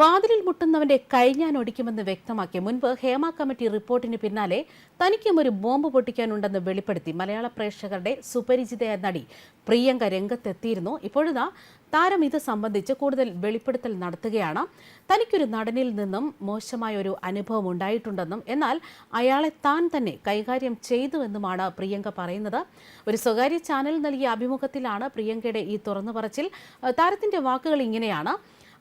വാതിലിൽ മുട്ടുന്നവന്റെ കൈ ഞാൻ ഒടിക്കുമെന്ന് വ്യക്തമാക്കിയ മുൻപ് ഹേമ കമ്മിറ്റി റിപ്പോർട്ടിന് പിന്നാലെ തനിക്കും ഒരു ബോംബ് പൊട്ടിക്കാനുണ്ടെന്ന് വെളിപ്പെടുത്തി മലയാള പ്രേക്ഷകരുടെ സുപരിചിതയായ നടി പ്രിയങ്ക രംഗത്തെത്തിയിരുന്നു. ഇപ്പോഴിതാ താരം ഇത് സംബന്ധിച്ച് കൂടുതൽ വെളിപ്പെടുത്തൽ നടത്തുകയാണ്. തനിക്കൊരു നടനിൽ നിന്നും മോശമായ ഒരു അനുഭവം ഉണ്ടായിട്ടുണ്ടെന്നും എന്നാൽ അയാളെ താൻ തന്നെ കൈകാര്യം ചെയ്തുവെന്നുമാണ് പ്രിയങ്ക പറയുന്നത്. ഒരു സ്വകാര്യ ചാനൽ നൽകിയ അഭിമുഖത്തിലാണ് പ്രിയങ്കയുടെ ഈ തുറന്നു പറച്ചിൽ താരത്തിന്റെ വാക്കുകൾ ഇങ്ങനെയാണ്.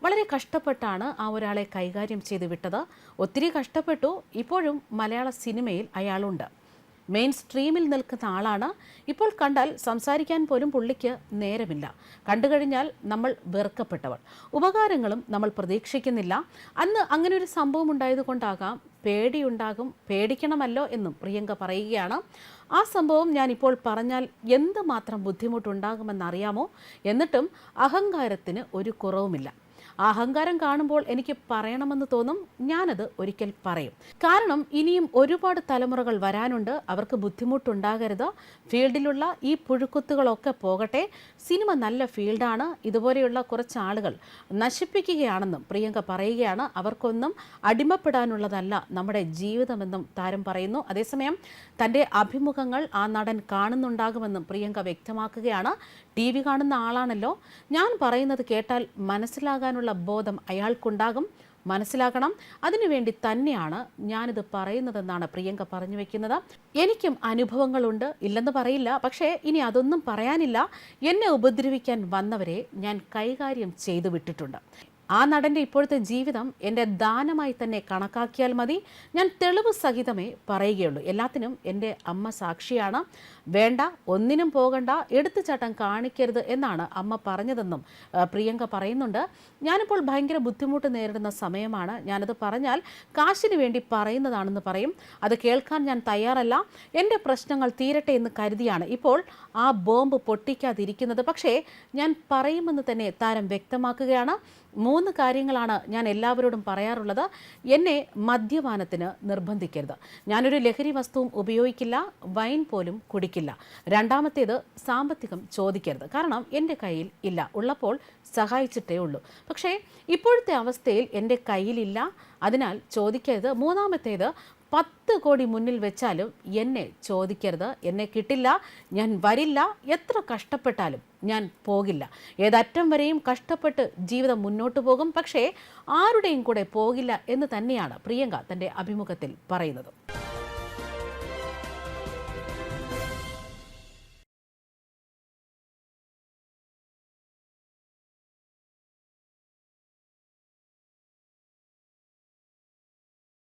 വളരെ കഷ്ടപ്പെട്ടാണ് ആ ഒരാളെ കൈകാര്യം ചെയ്ത് വിട്ടത്. ഒത്തിരി കഷ്ടപ്പെട്ടു. ഇപ്പോഴും മലയാള സിനിമയിൽ അയാളുണ്ട്. മെയിൻ സ്ട്രീമിൽ നിൽക്കുന്ന ആളാണ്. ഇപ്പോൾ കണ്ടാൽ സംസാരിക്കാൻ പോലും പുള്ളിക്ക് നേരമില്ല. കണ്ടു കഴിഞ്ഞാൽ നമ്മൾ വെറുക്കപ്പെട്ടവൾ. ഉപകാരങ്ങളും നമ്മൾ പ്രതീക്ഷിക്കുന്നില്ല. അന്ന് അങ്ങനെ ഒരു സംഭവം ഉണ്ടായതുകൊണ്ടാകാം പേടിയുണ്ടാകും. പേടിക്കണമല്ലോ എന്നും പ്രിയങ്ക പറയുകയാണ്. ആ സംഭവം ഞാനിപ്പോൾ പറഞ്ഞാൽ എന്തുമാത്രം ബുദ്ധിമുട്ടുണ്ടാകുമെന്നറിയാമോ? എന്നിട്ടും അഹങ്കാരത്തിന് ഒരു കുറവുമില്ല. ആ അഹങ്കാരം കാണുമ്പോൾ എനിക്ക് പറയണമെന്ന് തോന്നും ഞാനത് ഒരിക്കൽ പറയും. കാരണം ഇനിയും ഒരുപാട് തലമുറകൾ വരാനുണ്ട്. അവർക്ക് ബുദ്ധിമുട്ടുണ്ടാകരുത്. ഫീൽഡിലുള്ള ഈ പുഴുക്കുത്തുകളൊക്കെ പോകട്ടെ. സിനിമ നല്ല ഫീൽഡാണ്. ഇതുപോലെയുള്ള കുറച്ച് ആളുകൾ നശിപ്പിക്കുകയാണെന്നും പ്രിയങ്ക പറയുകയാണ്. അവർക്കൊന്നും അടിമപ്പെടാനുള്ളതല്ല നമ്മുടെ ജീവിതമെന്നും താരം പറയുന്നു. അതേസമയം തന്റെ അഭിമുഖങ്ങൾ ആ നടൻ കാണുന്നുണ്ടാകുമെന്നും പ്രിയങ്ക വ്യക്തമാക്കുകയാണ്. ടി വി കാണുന്ന ആളാണല്ലോ. ഞാൻ പറയുന്നത് കേട്ടാൽ മനസ്സിലാകാനുള്ള ബോധം അയാൾക്കുണ്ടാകും. മനസ്സിലാക്കണം. അതിനുവേണ്ടി തന്നെയാണ് ഞാനിത് പറയുന്നതെന്നാണ് പ്രിയങ്ക പറഞ്ഞു വെക്കുന്നത്. എനിക്കും അനുഭവങ്ങളുണ്ട്. ഇല്ലെന്ന് പറയില്ല. പക്ഷേ ഇനി അതൊന്നും പറയാനില്ല. എന്നെ ഉപദ്രവിക്കാൻ വന്നവരെ ഞാൻ കൈകാര്യം ചെയ്തു വിട്ടിട്ടുണ്ട് ആ നടന്റെ ഇപ്പോഴത്തെ ജീവിതം എന്റെ ദാനമായി തന്നെ കണക്കാക്കിയാൽ മതി. ഞാൻ തെളിവ് സഹിതമേ പറയുകയുള്ളൂ. എല്ലാത്തിനും എന്റെ അമ്മ സാക്ഷിയാണ്. വേണ്ട ഒന്നിനും പോകണ്ട എടുത്തുചാട്ടം കാണിക്കരുത് എന്നാണ് അമ്മ പറഞ്ഞതെന്നും പ്രിയങ്ക പറയുന്നുണ്ട്. ഞാനിപ്പോൾ ഭയങ്കര ബുദ്ധിമുട്ട് നേരിടുന്ന സമയമാണ്. ഞാനത് പറഞ്ഞാൽ കാശിന് വേണ്ടി പറയുന്നതാണെന്ന് പറയും. അത് കേൾക്കാൻ ഞാൻ തയ്യാറല്ല. എന്റെ പ്രശ്നങ്ങൾ തീരട്ടെ എന്ന് കരുതിയാണ് ഇപ്പോൾ ആ ബോംബ് പൊട്ടിക്കാതിരിക്കുന്നത്. പക്ഷേ ഞാൻ പറയുമെന്ന് തന്നെ താരം വ്യക്തമാക്കുകയാണ്. മൂന്ന് കാര്യങ്ങളാണ് ഞാൻ എല്ലാവരോടും പറയാറുള്ളത്. എന്നെ മദ്യപാനത്തിന് നിർബന്ധിക്കരുത്. ഞാനൊരു ലഹരി വസ്തുവും ഉപയോഗിക്കില്ല വൈൻ പോലും കുടിക്കില്ല. രണ്ടാമത്തേത് സാമ്പത്തികം ചോദിക്കരുത്. കാരണം എന്റെ കയ്യിൽ ഇല്ല. ഉള്ളപ്പോൾ സഹായിച്ചിട്ടേ ഉള്ളൂ. പക്ഷേ ഇപ്പോഴത്തെ അവസ്ഥയിൽ എന്റെ കയ്യിലില്ല അതിനാൽ ചോദിക്കരുത്. മൂന്നാമത്തേത് പത്ത് കോടി മുന്നിൽ വെച്ചാലും എന്നെ ചോദിക്കരുത് എന്നെ കിട്ടില്ല ഞാൻ വരില്ല എത്ര കഷ്ടപ്പെട്ടാലും ഞാൻ പോകില്ല. ഏതറ്റം വരെയും കഷ്ടപ്പെട്ട് ജീവിതം മുന്നോട്ട് പോകും പക്ഷേ ആരുടെയും കൂടെ പോകില്ല എന്ന് തന്നെയാണ് പ്രിയങ്ക തന്റെ അഭിമുഖത്തിൽ പറയുന്നത്.